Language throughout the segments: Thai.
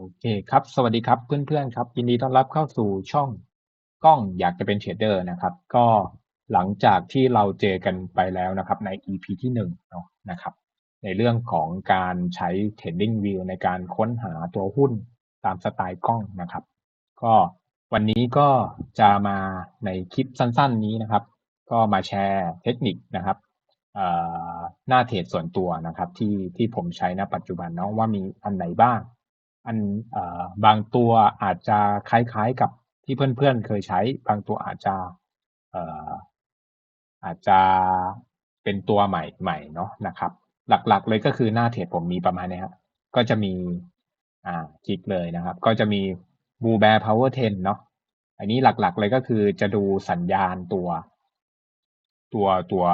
โอเคครับ สวัสดีครับเพื่อนๆครับ ยินดีต้อนรับเข้าสู่ช่องกล้องอยากจะเป็นเทรดเดอร์นะครับ ก็หลังจากที่เราเจอกันไปแล้วนะครับใน EP ที่หนึ่งเนาะนะครับ ในเรื่องของการใช้ Trading View ในการค้นหาตัวหุ้นตามสไตล์กล้องนะครับ ก็วันนี้ก็จะมาในคลิปสั้นๆนี้นะครับ ก็มาแชร์เทคนิคนะครับหน้าเทรดส่วนตัวนะครับที่ที่ผมใช้ณปัจจุบันเนาะว่ามีอันไหนบ้าง อันอบางตัวอาจจะคล้ายๆกับที่เพื่อนๆเคยใช้ บางตัวอาจจะอาจจะเป็นตัวใหม่ใหม่เนาะนะครับ หลักๆเลยก็คือหน้าเทรดผมมีประมาณนี้ครับก็จะมีอ่าคลิกเลยนะครับ ก็จะมี Blue Bear Power 10เนาะอันนี้หลักๆเลยก็คือจะดูสัญญาณตัว ตัวตัว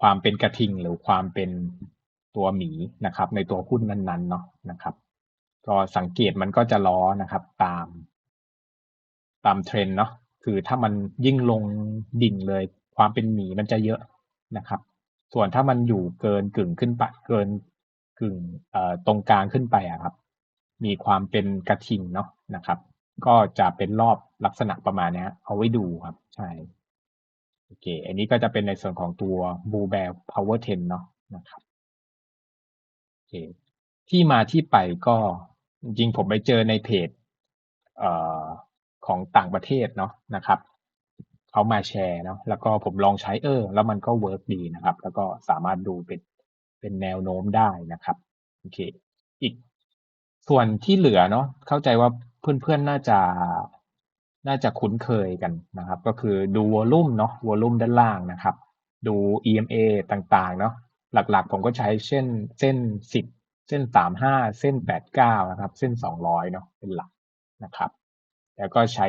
ความเป็นกระทิงหรือความเป็น ตัวหมีนะครับ ในตัวหุ้นนั้นๆเนาะนะครับ ก็สังเกตมันก็จะล้อนะครับ ตาม ตามเทรนเนาะคือถ้ามันยิ่งลงดิ่งเลย ความเป็นหมีมันจะเยอะนะครับ ส่วนถ้ามันอยู่เกินกึ่งขึ้นไปเกินกึ่งเอ่อตรงกลางขึ้นไปอะครับ มีความเป็นกระทิงเนาะนะครับ ก็จะเป็นรอบลักษณะประมาณนี้เอาไว้ดูครับ ใช่โอเค อันนี้ก็จะเป็นในส่วนของตัว Blue Bear Power 10 เนาะนะครับ ที่มาที่ไปก็จริงผมไปเจอในเพจเออของต่างประเทศเนาะนะครับเขามาแชร์เนาะแล้วก็ผมลองใช้เออ แล้วมันก็เวิร์กดีนะครับ แล้วก็สามารถดูเป็นเป็นแนวโน้มได้นะครับโอเค อีกส่วนที่เหลือเนาะเข้าใจว่าเพื่อนๆน่าจะน่าจะคุ้นเคยกันนะครับ ก็คือดูวอลลุ่มเนาะวอลลุ่มด้านล่างนะครับ ดู EMA ต่างๆ เนาะ หลักๆ ผมก็ใช้เช่นเส้น10เส้น35เส้น89นะครับ เส้น200เนาะเป็นหลักนะครับ แล้วก็ใช้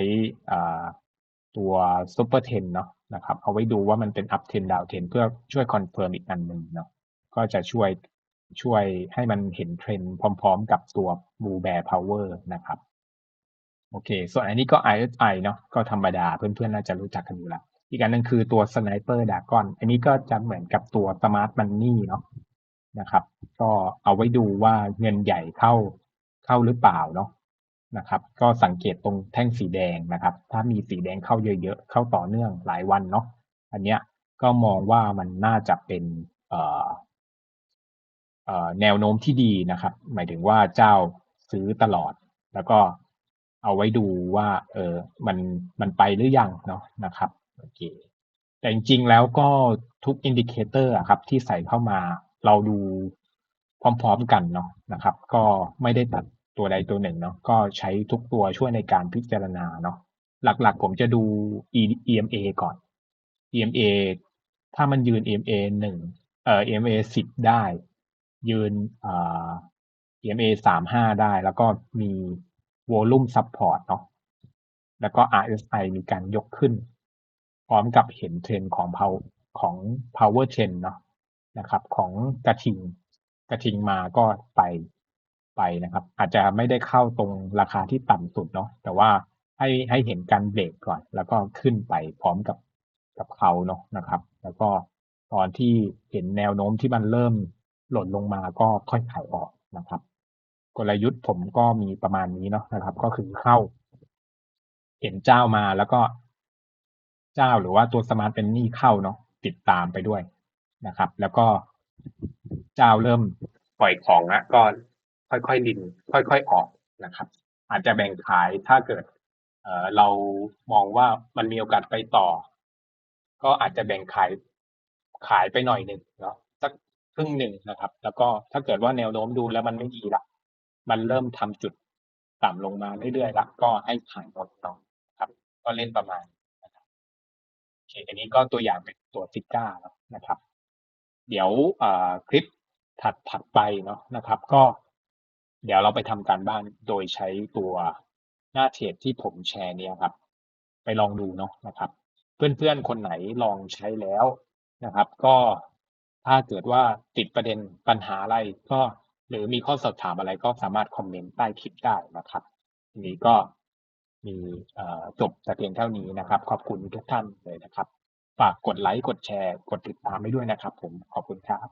ตัว Super 10เทนเนาะนะครับ เอาไว้ดูว่ามันเป็น up 10 down 10เพื่อช่วยคอนเฟิร์มอีกอันหนึ่งเนาะก็จะช่วยช่วยให้มันเห็นเทรนด์พร้อมๆ กับตัว Blue Bear Power นะครับ โอเค ส่วนอันนี้ก็ RSI เนาะก็ธรรมดาเพื่อนๆ น่าจะรู้จักกันอยู่แล้ว อีกอันนึงคือตัว Sniper Dragon อันนี้ก็จะเหมือนกับตัว Smart Money เนาะนะครับ ก็เอาไว้ดูว่าเงินใหญ่เข้าเข้าหรือเปล่าเนาะนะครับ ก็สังเกตตรงแท่งสีแดงนะครับ ถ้ามีสีแดงเข้าเยอะๆ เข้าต่อเนื่องหลายวันเนาะ อันเนี้ยก็มองว่ามันน่าจะเป็นเอ่อเอ่อแนวโน้มที่ดีนะครับ หมายถึงว่าเจ้าซื้อตลอด แล้วก็เอาไว้ดูว่า เออมันมันไปหรือยังเนาะนะครับ โอเคแต่จริงๆแล้วก็ทุกอินดิเคเตอร์ครับที่ใส่เข้ามาเราดูพร้อมๆกันเนาะนะครับ ก็ไม่ได้ตัดตัวใดตัวหนึ่งเนาะก็ใช้ทุกตัวช่วยในการพิจารณาเนาะหลักๆ ผมจะดู EMA ก่อน EMA ถ้ามันยืน EMA หนึ่งเอ่อ EMA สิบได้ ยืนเอ่อ EMA สามห้าได้ แล้วก็มี volume support เนาะแล้วก็ RSI มีการยกขึ้น ร้อมกับเห็นเทรนของ power ของ power trend เนาะนะครับ ของกระทิง กระทิงมาก็ไปไปนะครับ อาจจะไม่ได้เข้าตรงราคาที่ต่ำสุดเนาะแต่ว่าให้ให้เห็นการเบรกก่อน แล้วก็ขึ้นไปพร้อมกับกับเขาเนาะนะครับ แล้วก็ตอนที่เห็นแนวโน้มที่มันเริ่มหล่นลงมาก็ค่อยขายออกนะครับ กลยุทธ์ผมก็มีประมาณนี้เนาะนะครับ ก็คือเข้า เห็นเจ้ามาแล้วก็ เจ้าหรือว่าตัวสมาร์ทเป็นนี่เข้าเนาะติดตามไปด้วยนะครับ แล้วก็เจ้าเริ่มปล่อยของแล้วก็ค่อยๆดิน ค่อยๆออกนะครับ อาจจะแบ่งขายถ้าเกิดเออเรามองว่ามันมีโอกาสไปต่อ ก็อาจจะแบ่งขายขายไปหน่อยหนึ่งเนาะสักครึ่งหนึ่งนะครับ แล้วก็ถ้าเกิดว่าแนวโน้มดูแล้วมันไม่ดีละมันเริ่มทำจุดต่ำลงมาเรื่อยๆละก็ให้ขายหมดต่อครับ ก็เล่นประมาณ ครับโอเคอันนี้ก็ตัวอย่างเป็นตัวซิก้าแล้วนะครับ เดี๋ยวคลิปถัดถัดไปเนาะนะครับ ก็ เดี๋ยวเราไปทำการบ้านโดยใช้ตัวหน้าเทรดที่ผมแชร์เนี่ยครับ ไปลองดูเนาะนะครับ เพื่อนๆคนไหนลองใช้แล้วนะครับ ก็ถ้าเกิดว่าติดประเด็นปัญหาอะไรก็หรือมีข้อสอบถามอะไรก็สามารถคอมเมนต์ใต้คลิปได้นะครับทีนี้ก็ มีจบแต่เพียงเท่านี้นะครับ ขอบคุณทุกท่านเลยนะครับ ฝากกดไลค์กดแชร์ กดติดตามไปด้วยนะครับ ผมขอบคุณครับ